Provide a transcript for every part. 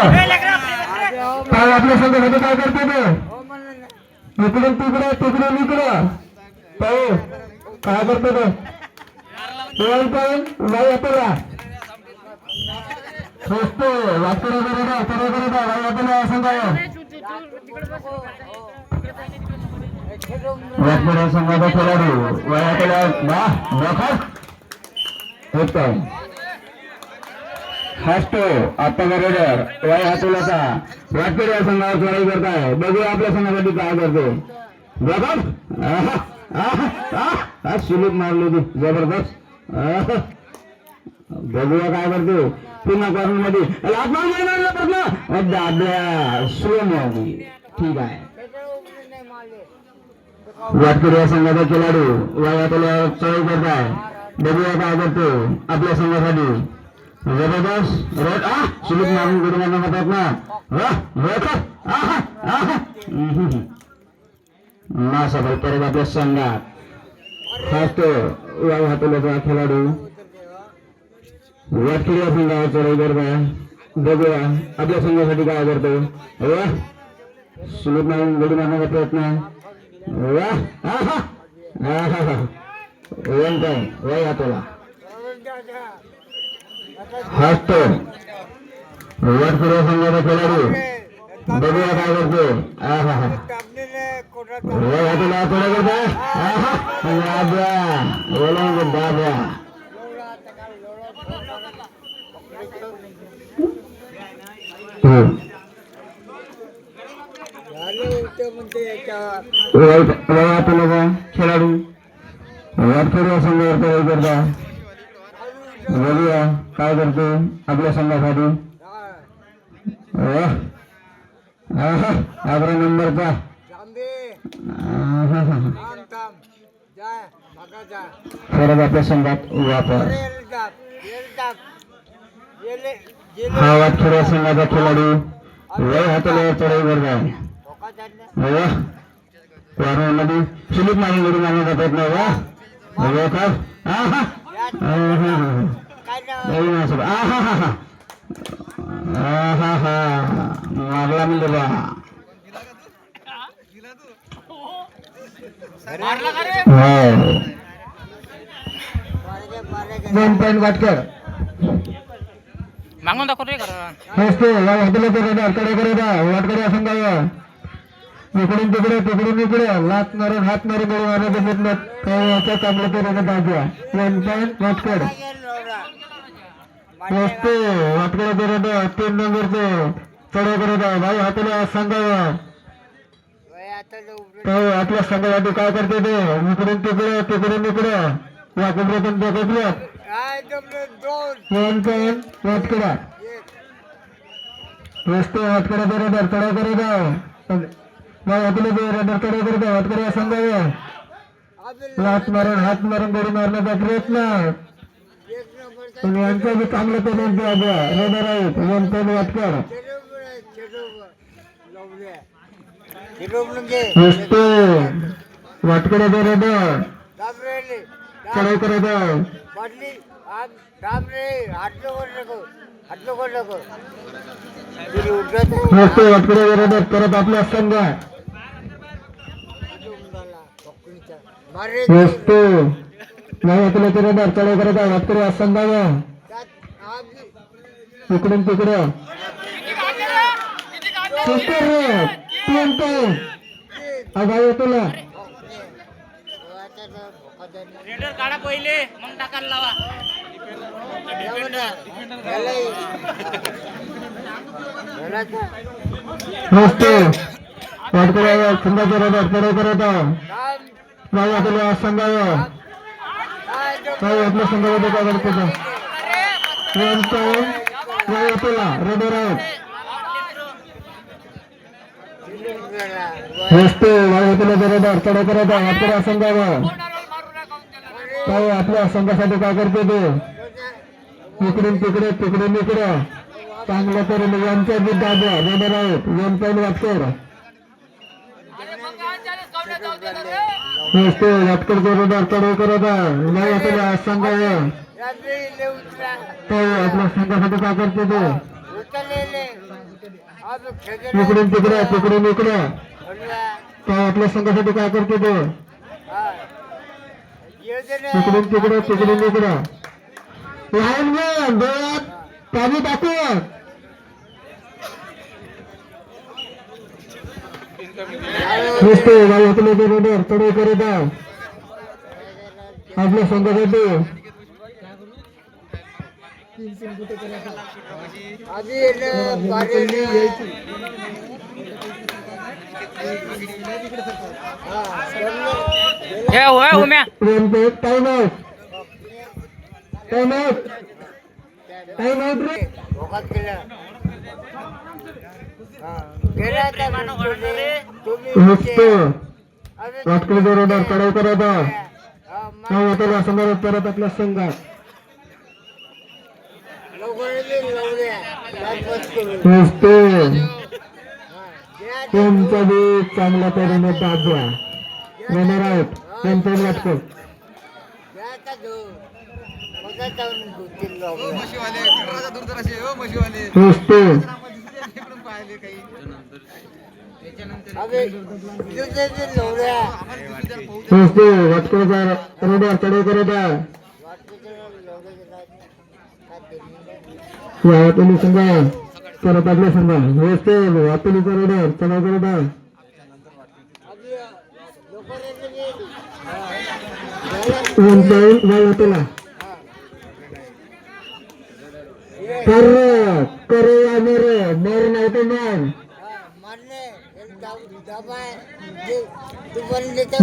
काय आपल्या संघासाठी काय करते ते? इकडून तिकडे तिकडून इकडं. पाहू काय करते ते? आपल्याला स्वस्त वाकडा करा करा करा नाही आपल्याला संघाचा खेळाडू वयाकडे वा बखर होत हसतो. आता बरोबर. वय हातुलाचा वाटकरी या संघावर चढाई करताय. बघूया आपल्या संघासाठी काय करतो. बघा सुलूक मारली ती जबरदस्त. बघूया काय करतो. पुन्हा करून मध्ये ठीक आहे. वाटकरी या संघाचा खेळाडू वयातल्या चढाई करताय. बघूया काय करतो. आपल्या संघासाठी. जबरदस्त. रोड आ सुलभ मारून गुरु मारणं म्हणतात ना. वा रोड आहा परत आपल्या संघात. खास तो वाय हातोल्याचा खेळाडू. वाटकिरी आपण गावाचा रविवार करताय बघूया. आपल्या संघासाठी काय करतो? वा. सुलूक मारून गुरु मारण्याचा प्रयत्न वा. हा. हा वन टाइम वय हातोला. हसतो वाटकरी संघाचा खेळाडू बघूया काय करतो आहा हा वय हातोला थोडं करतो खेळाडू वाटकरी संघावर करता बघूया काय करतो? आपल्या संघासाठी? अकरा नंबरचा हा, हा. परत आपल्या संघात वापर. हा वाटखेड्या संघाचा खेळाडू. वय हाताला चढाई करता वाह. वारंवारमध्ये सुलित मारून गडी मारण्याचा प्रयत्न वा आहा. हा हा आहा हा. मारला मी हो दोन पॉईंट वाटकर मागून दाखव रे करा नसतो वाटलं तर करत वाटकडे असं काय इकडून तिकडे तिकडून इकडे लात मारून हात मारून काही याचा चांगलं ते रगत दाखवा वन पॉईंट वाटकड नसतो वाटकडे तीन नंबरचं. चढाई करत आहे भाई हाताला सांगावं तो आपल्या संघासाठी काय करते ते? इकडून तिकडे तिकडून इकडे. या कुबऱ्यातून त्या कुबऱ्यात वन पॉईंट वाटकडा रस्ते वाटकडे बरोबर चढाई करत आहे नाही आपले रडर चढाई करत आहे वाटकडे या संघावर. लात मारून हात मारून गडी मारण्याचा प्रयत्न. यांचं बी चांगलं पेमेंट द्या द्या आहेत वन वाटकर रस्ते वाटकर बरोबर चढाई करत आहे रस्ते वाटकर बरोबर परत आपल्या संघात नसतो नाही आपल्या बरोबर चढाई करत आहे वाटकडे या संघावर इकडून तिकडं. सुपर रे तीन टाइम तुला रेडर काढा पहिले मग टाकायला लावा. नसतो वाटकडे संघाच्या रडार करत नाही संघावर नाही आपल्या संघामध्ये काय करतो वन टाइम नाही आपल्याला रडार करत आहे आपल्या संघावर. काय आपल्या संघासाठी काय करते ते? इकडून तिकडे तिकडून इकडे. चांगल्या तरी यांच्या बी दादा रडार आहेत वन वाटकर नमस्ते वाटकर जोरदार चढाई होता आहे. नाही आपल्या संघावर तो आपल्या संघासाठी काय करते ते इकडून तिकडे तिकडून इकडे. काय आपल्या संघासाठी काय करतो तो तिकडून तिकडे तिकडून इकडे. लहान मुलं डोळ्यात पाणी टाकून. नुसते आपल्या बरोबर चढू करत आहे आपल्या संघासाठी हे होय उम्या प्रेमचे time out time out time out रे नुसतो वाटकडे बरोबर चढाव करत नाही आता समोर परत आपल्या संघात. त्यांचा बी चांगल्या तऱ्हेने दाब द्या. रनर आउट त्यांचं वाटतं नुसतो करत आहे वाहतुनी संघ परत आपल्या संघ. नुसते वाहतुनीचा रोडवर चढाव करत आहे वन पॉईंट वाहतुला कर करे या मेरे. मेर नाही तर मग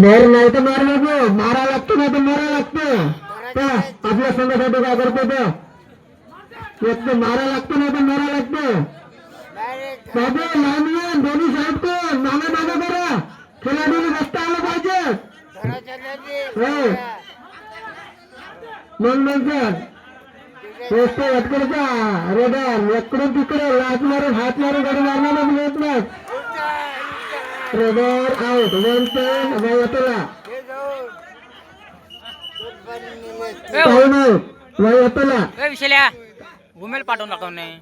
मेर नाही तर मार नको मारा लागतो नाही तर मारा लागतो. का आपल्या संघासाठी काय करतो तो? एक तर मारा लागतो नाही तर मारा लागतो. बाबा लहान दोन्ही साईड कोण मागे मागे करा. खेळाडूने बसता आलं पाहिजे. मग नंतर. पोस्ट अटकडचा रेडर इकडून तिकडे लात मारून हात मारून गाडी मारणार मिळत नाही. रेडर आउट वन पॉईंट वायतला टाइम आउट वायतला उमेल पाठवून टाकव नाही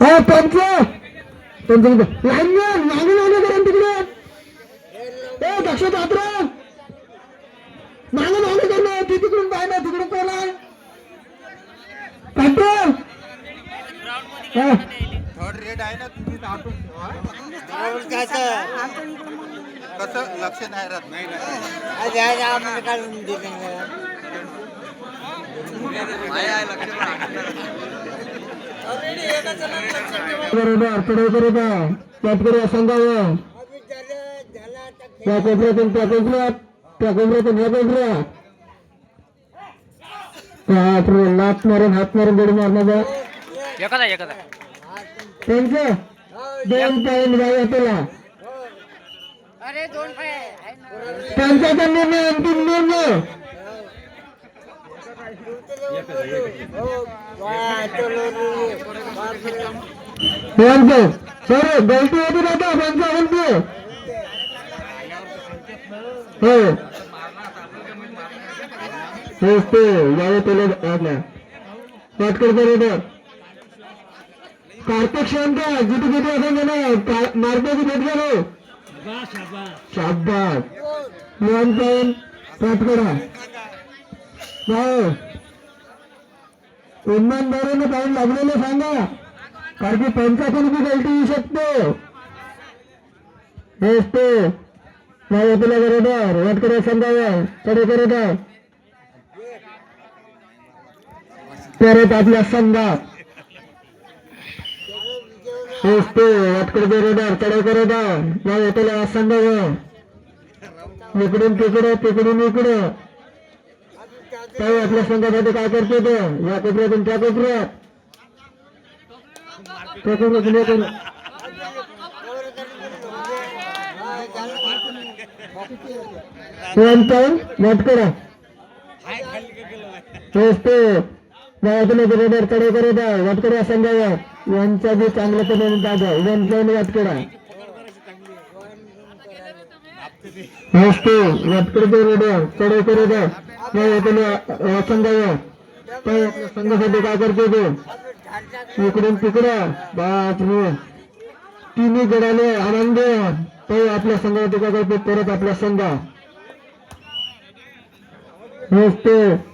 हा पंच. पंच लाईन करा तिकडे. ए दक्ष मागे मागे करणं ती तिकडून पाहिजे तिकडून कोण आहे कंट्रोल कसं? लक्ष नाही राहत नाही बरोबर पुढे करत आहे त्याकडे संघावर? त्या कोपऱ्यातून त्या कोपऱ्यात. त्या कोपऱ्यातून या कोपऱ्यात बापरे लात मारून हात मारून गडी मारण्याचा त्यांचं दोन तुला अरे दोन त्यांचा तर निर्णय अंतिम निर्णय. त्यांचं सर गलती होती ना गलती हो. तेच यावे तुला आपल्या पटकड बरोबर कार्तिक शांत जिथे जिथे असं गेलं मारण्याची भेट गेलो शाबास. वन पॉईंट पटकडा हो इमानदारीने पाऊल लागलेलं सांगा. कारण की पंचायतीने बी गलती येऊ शकतो. हेच ते नाही तुला बरोबर वाटकडे समजावं कडे करत आहे परत आपल्या संघात. हेच ते वाटकडे बरोबर कडे नाही इकडून तिकडे तिकडून इकडे. काही आपल्या संघासाठी काय करतो ते? या कोपऱ्यातून त्या कोपऱ्यात. त्या कोपऱ्यातून या कोपऱ्यात. ते गावातले बरोबर कडे करत आहे वाटकडा संघावर यांचा बी चांगल्या पद्धतीने दाद आहे वन पॉईंट वाटकडा नसते वाटकडे बरोबर कडे करत आहे गावातले संघावर संघासाठी काय करतो तो इकडून तिकडं बापरे तिन्ही गडाले आनंद तो आपल्या संघासाठी काय करतो परत आपला संघ नसते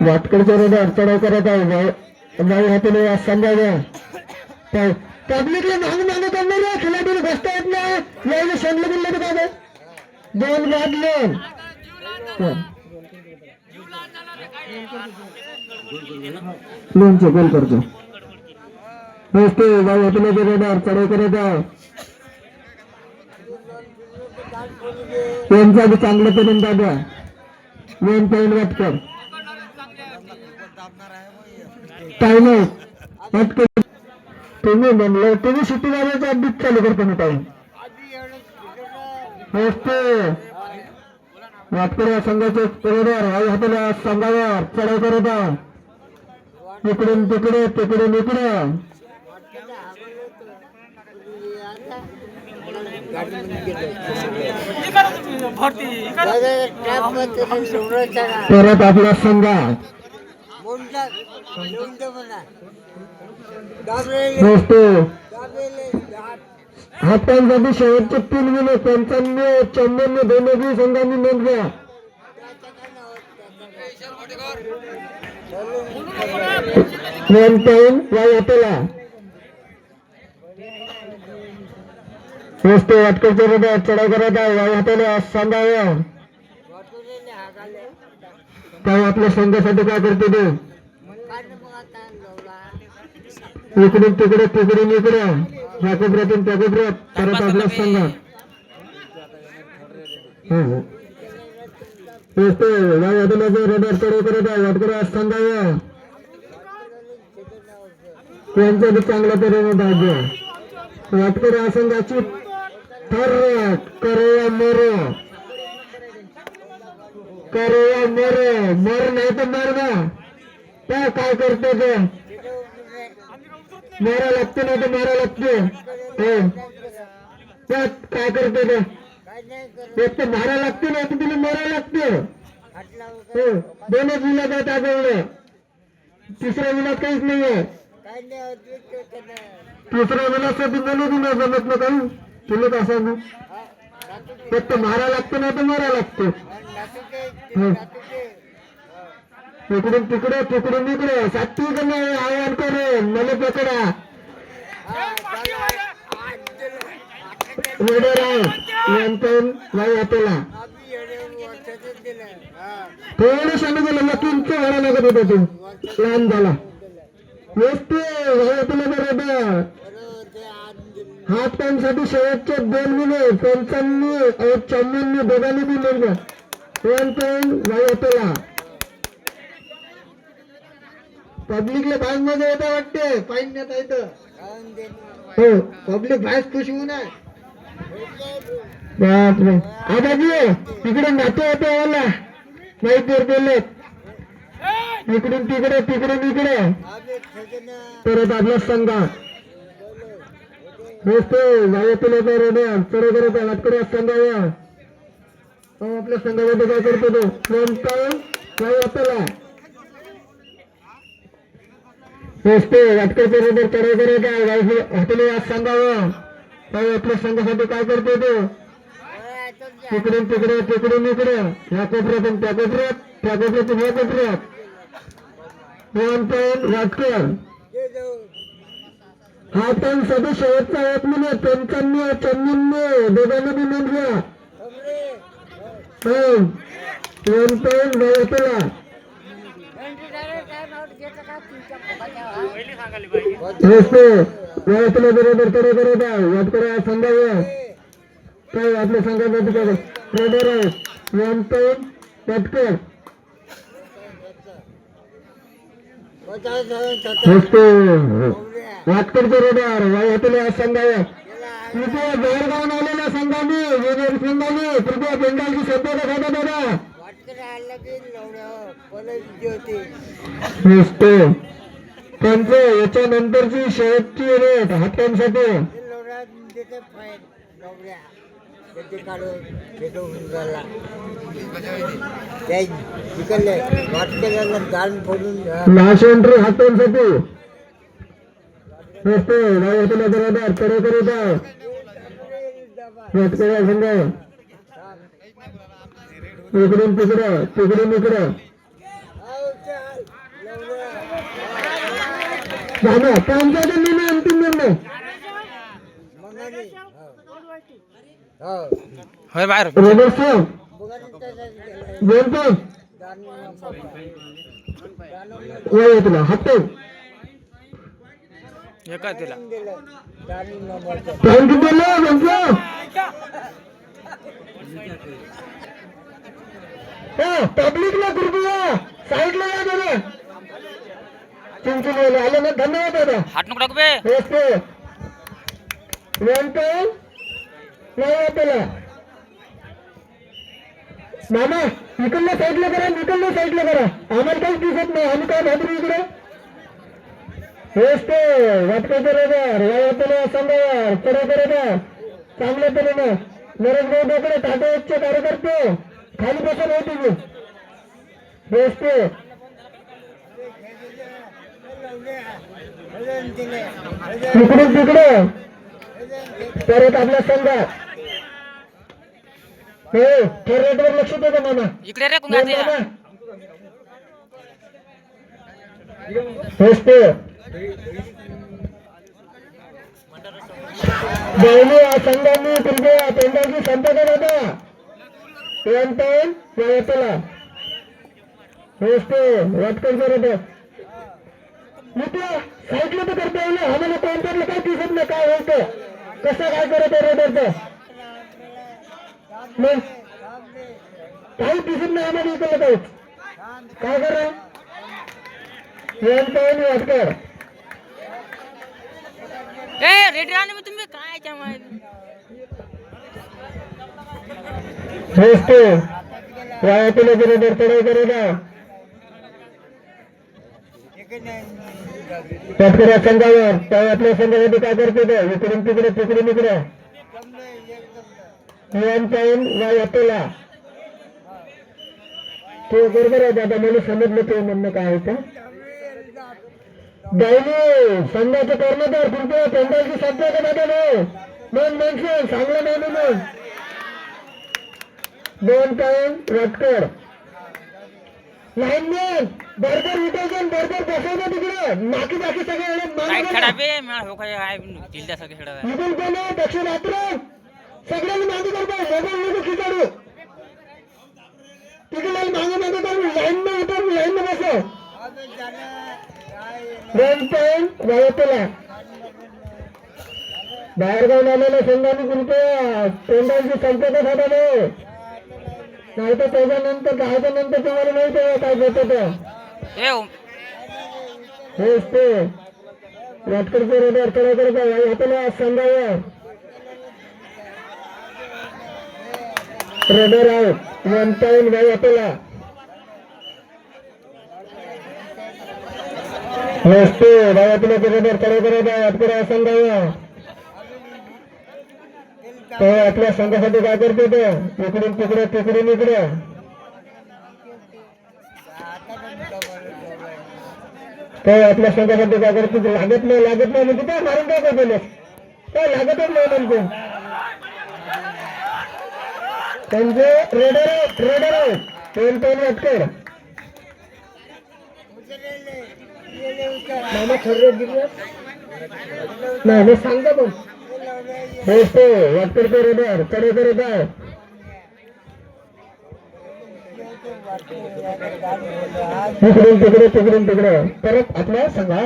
वाटकडच्या रेडर चढाव करत आहे. नाही भाऊ हाताने आज सांगाव्या पब्लिकला मागं मागत आणणार आहे खिलाडीला बसता येत नाही. यायला सांगलं बिनलं तर काय दोन वाजले लोन लोनचं गोल करतो. नसते भाऊ हाताने रेडर चढाव करत आहे. त्यांचा चांगलं करून दादा वन पॉईंट वाटकर वाटकर तुम्ही म्हणलं तुम्ही सुट्टी झाल्याचा अभ्यास चालू करताना टाइम असते या संघाचे बरोबर आई हाताला संघावर चढाव करत इकडून तिकडे तिकडून इकडे. परत आपला संघ. हातांसाठी शेवटचे तीन मिनिट पंच्याण्णव चौऱ्याण्णव दोन्ही संघांनी नोंद घ्या. टाइम वाय हाताला नसतो वाटकरच्या हृदयात चढाव करत आहे. वाय हाताला सांगावं. काय आपल्या संघासाठी काय करते ते? इकडून तिकडे तिकडून इकडे. ह्या कोपऱ्यातून त्या कोपऱ्यात परत आपला संघ. हो हो. नसतो या रडार करत आहे. वाटकर आज सांगावं यांचं बी चांगल्या तऱ्हेने भाग्य. वाटकर या संघाची ठर करूया मोर. करूया मोर. मर नाही तर मर ना काय करते ते? मारा लागते नाही तर मारा लागते। हो त्यात काय करते ते एक तर मारा लागते नाही तर तिला मारा लागते। हो दोनच आहेत आपल्याकडे तिसरा विलाद काहीच नाहीये तिसरा विलासाठी बोलू नाही जमत ना काही तुला काय सांगू एक तर मारा लागते नाही तर मारा लागते. इकडून तिकडे तिकडून इकडे. सात्विक आव्हान करून मला पकडा. रेडर आहे नंतर थोडं सांगू गेलं लकींच व्हायला लागत होता तू. लहान झाला. वस्तू तुला बरोबर हात पॅन्टसाठी शेवटचे दोन मिनिट पंचांनी और दोघांनी दिले वन पॉईंट वायतला पब्लिकला बाहेर मध्ये होता वाटते. पाहिजे नेता येतं हो पब्लिक बाहेर खुश होऊ नये बापरे आबाजी तिकडे नातो होतो मला नाही तर बोलले इकडून तिकडे तिकडून इकडे. परत आपला संघा. नसतो गावातील रेड्या चढ करत वाटकडे संघावा आपल्या संघामध्ये काय करतो तो? नंतर काय आपल्याला. नसते वाटकडे रेड्या चढ काय आहे. हॉटेल सांगावं. काय आपल्या संघासाठी काय करतो तो? तिकडून तिकडे तिकडून इकडे. ह्या कोपऱ्यातून त्या कोपऱ्यात त्या कोपऱ्यातून या कोपऱ्यात. वन पॉईंट वाटकर हा पण सध्या शेवटचा होत मिनिट पंच्याण्णव चौऱ्याण्णव दोघांना बी नोंद घ्या हो वन पॉईंट वाटला नसतो वाटला बरोबर कडे करत आहे वाटकरा संघावर काय आपल्या संघामध्ये काय रेडर आउट वन पॉईंट पटकन मस्त वाटकडचे रेडर वायातले संघावर तृतीय बाहेरगावून आलेल्या संघाने वेगवेगळ्या संघाने तृतीय बेंगालची सभ्यता खाता दादा वाटकर आला की लवड्यावर पहिले विजय होते मस्त त्यांचं याच्यानंतरची शेवटची रेट हातांसाठी ते फोडून हातांसाठी नसतो. वायातल्या बरोबर कडे करीत वाटकऱ्या संघ इकडून तिकडं तिकडून इकडं. झालं त्यांचा निर्णय अंतिम निर्णय हो होय बाहेर. रोबर्ट त्याच्यासाठी बोलतो एका तिला टाइम किती पब्लिकला कृपया साईडला या जरा. चिंचणीवाले आले ना? धन्यवाद दादा. हात नको टाकू ओके वन टाइम नाही आपल्याला मामा इकडल्या साईडला करा इकडल्या साईडला करा. आम्हाला काहीच दिसत नाही. आम्ही काय भाबरू इकडे? हेच ते वाटकाचं रोजगार या आपल्याला सांगावर कडे करे चांगल्या तऱ्हेने. नरेश भाऊ डोकडे टाटाचे कार्यकर्ते. खाली बसून होते ते इकडून तिकडे परत आपल्या संघात हो थोर रेटवर लक्ष दे मामा इकडे रे कुंगा संघांनी तुमच्या पेंडाची संपर्क होता वन टाइम येतला हेच ते वाटकन मित्र साईडला तर करता येईल. आम्हाला काउंटरला काय दिसत नाही काय होतं? कसं काय करत आहे रेडरचं मग? काही दिसत नाही आम्हाला इकडलं काहीच काय करा? One time Watkar. ए रेडी राहणे तुम्ही. काय त्यामुळे हेच ते बरोबर चढाई करत आहे संघावर त्या आपल्या संघासाठी काय करते ते इकडून तिकडे तिकडून इकडे. वन टाइम वायातला ते बरोबर आहे दादा मला समजलं ते म्हणणं काय होतं दायनी संघाचे कर्णधार तुमच्या पेंडाची सध्या का दादा? नो दोन माणसं चांगलं नाही म्हणून. दोन टाइम वाटकर लाईनमॅन बरोबर उठायचं बरोबर बसवलं तिकडे. नाकी बाकी सगळे काय खेळा मागे बे मला हो दक्षिण रात्र सगळ्यांनी मागे करताय मोबाईल नको खिचाडू तिकडे मागे मागे करून लाईन न उतरून लाईन न बसव दोन वायतला बाहेर जाऊन आलेल्या संघाने कृपया तोंडांची संपदा साधा नाही तर त्याच्यानंतर दहाच्या नंतर तुम्हाला माहिती आहे काय होतं ते ए हेच ते वाटकरचे रेडरकडे करता आपल्याला संघावर रेडर आउट वन टाइम नाही आपल्याला हेच ते भाई आपल्या रेडरकडे करत आहे वाटकर संघावर तो आपल्या संघासाठी काय करते ते? इकडून तिकडे तिकडून इकडे. तो आपल्या संघासाठी काय करते ते? लागत नाही लागत नाही म्हणजे काय मारून काय करतो काय लागतच नाही म्हणतो त्यांचे रेडर रेडर दोन पेन वाटकर मामा नाही सांगतो पण हो हो वाटकर बरोबर रेडरकडे करत तिकडून तिकडे तिकडून तिकडे. परत आपल्या संघा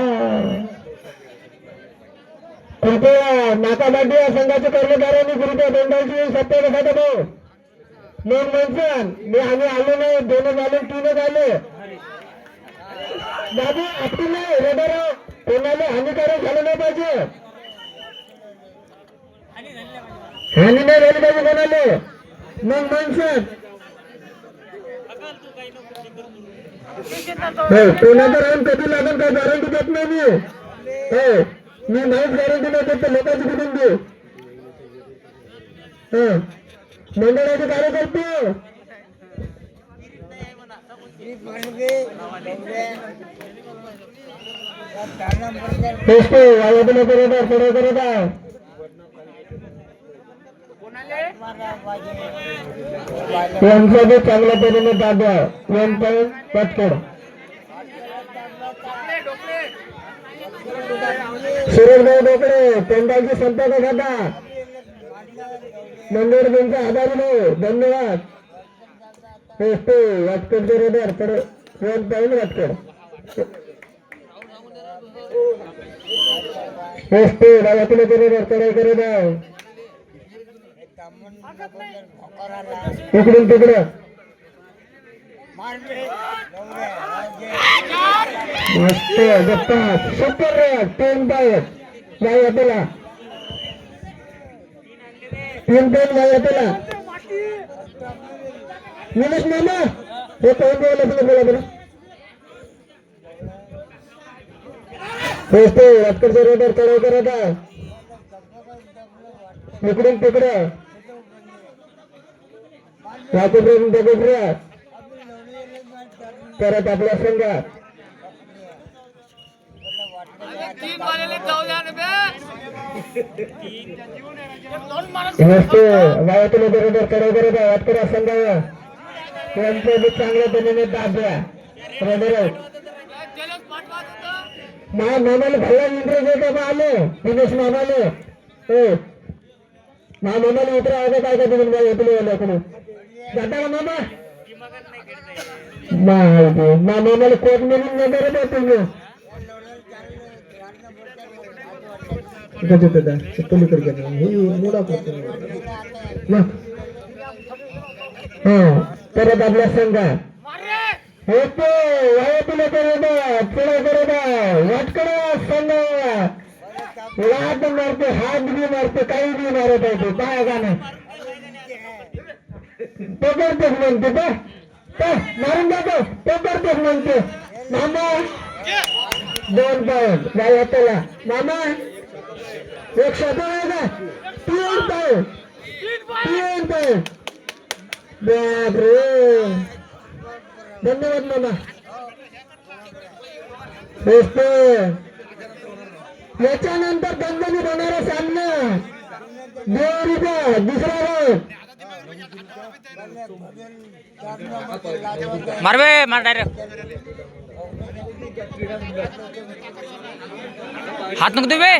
कृपया नाकाबाटी या संघाचे कर्मचाऱ्यांनी कृपया दंडाची सत्ता खाता भाऊ मग म्हणसान मी आम्ही आलो नाही दोन आले तीनच आले बाबू आपली नाही रडार कोणाला हानिकारक झालं नाही पाहिजे. हानी नाही झाली पाहिजे कोणाला मग माणसं कोणाचं राहून कधी लागेल काय गॅरंटी देत नाही मी. हो मी नाहीच गॅरंटी नाही देत लोकांची कुठून देऊ? मंडळाचे कार्यकर्ते. मी म्हणगे डोंगऱ्या. करता ताना करता करत आहे यांचा बी चांगल्या तऱ्हेने दादा वन पॉईंट पटकड सुरेशभाऊ डोकरे पेंडाची संपर्क साधा. मंदिर तुमचा आभारी नाही धन्यवाद. तेच ते वाटकड बरोबर कडे वन पॉईंट वाटकड तेच ते वायातून बरोबर कडे करत आहे तामण बरोबर भोकराला. इकडून तिकडं मारले. डोंगऱ्या. राजे. मस्त गप्पा सुपर तीन पायत वाया तुला तीन पेन वाया तुला निलेश मामा हे कोण बोलला तुला बोला बरं तेच ते वाटकडचे रोडरकडे करत आहे इकडून तिकडं वाकुपर्यंत बघितलं परत आपल्या संघात. नमस्ते. वायातून बरोबर कडे करत आहे. वाटकऱ्या संघाला त्यांचं बी चांगल्या पद्धतीने दाब द्या. बरोबर माझ्या मामाने भल्ला इंटरेस्ट आहे का बा आले दिनेश मामाने हो मा मामाला उतरा आहे का काय का तुम्ही बाई येतो वाल्याकडे जाता मामा. माहिती मा कोट मिळून नंबर आहे तुम्ही. परत आपल्या संघात. हो, होतो वायतुला करत पुढे वाटकडा संघ लाट मारते हात बी मारते काही बी मारत आहे तो काय गाणं तो करतोच म्हणते तो तो मारून जातो तो करतोच म्हणते मामा दोन पाऊल वायतला मामा एक शब्द आहे का तीन पाऊल तीन पाऊल बापरे धन्यवाद मामा दोस्त याच्यानंतर दणदणीत होणारा सामना देवरीचा दुसरा राऊंड मारवे मार डायरेक्ट हात नको देवे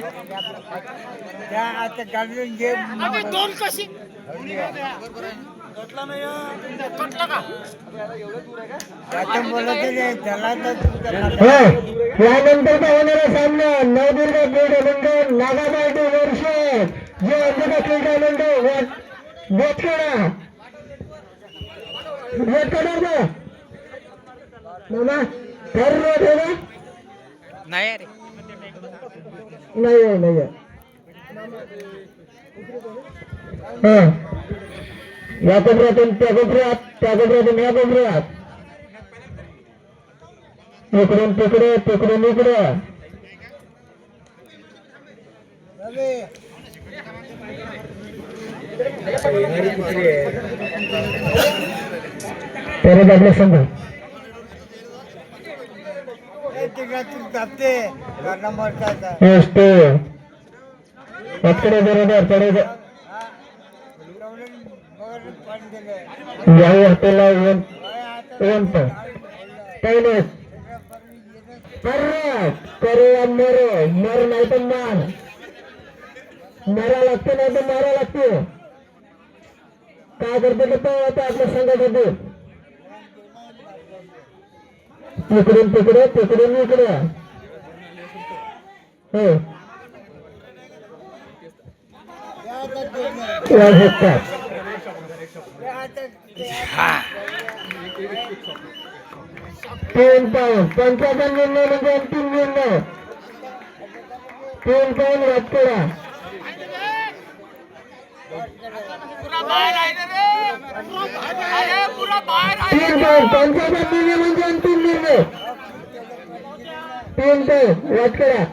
तुमच्या हो यानंतरचा होणारा सामना नवदुर्गा क्रीडा मंडळ नागाबाई वर्ष जे अंबिका क्रीडा मंडळ बोटकडा बोटकडा ना मामा ठरलो ठेवा नाही. अरे. नाही नाही. हा. या कोपऱ्यातून त्या कोपऱ्यात त्या कोपऱ्यातून या कोपऱ्यात. इकडून तिकडे तिकडून इकडे. रवी, परत आपल्या संघ काय असतो पकडे बरोबर कडे जाऊ हॉटेलला पण परत करू मर नाही तर मार। मारा लागतो नाही तर मारा लागतो। काय करते तर पाहू आता आपल्या संघासाठी तिकडून तिकडे तिकडून इकडे. हो. तीन पाऊन पंचावन्न निर्णय म्हणजे अंतिम निर्णय तीन पाऊन वाटकडा तीन पाऊन पंचावन्न निर्णय म्हणजे अंतिम निर्णय. तीन पाऊन वाटकडा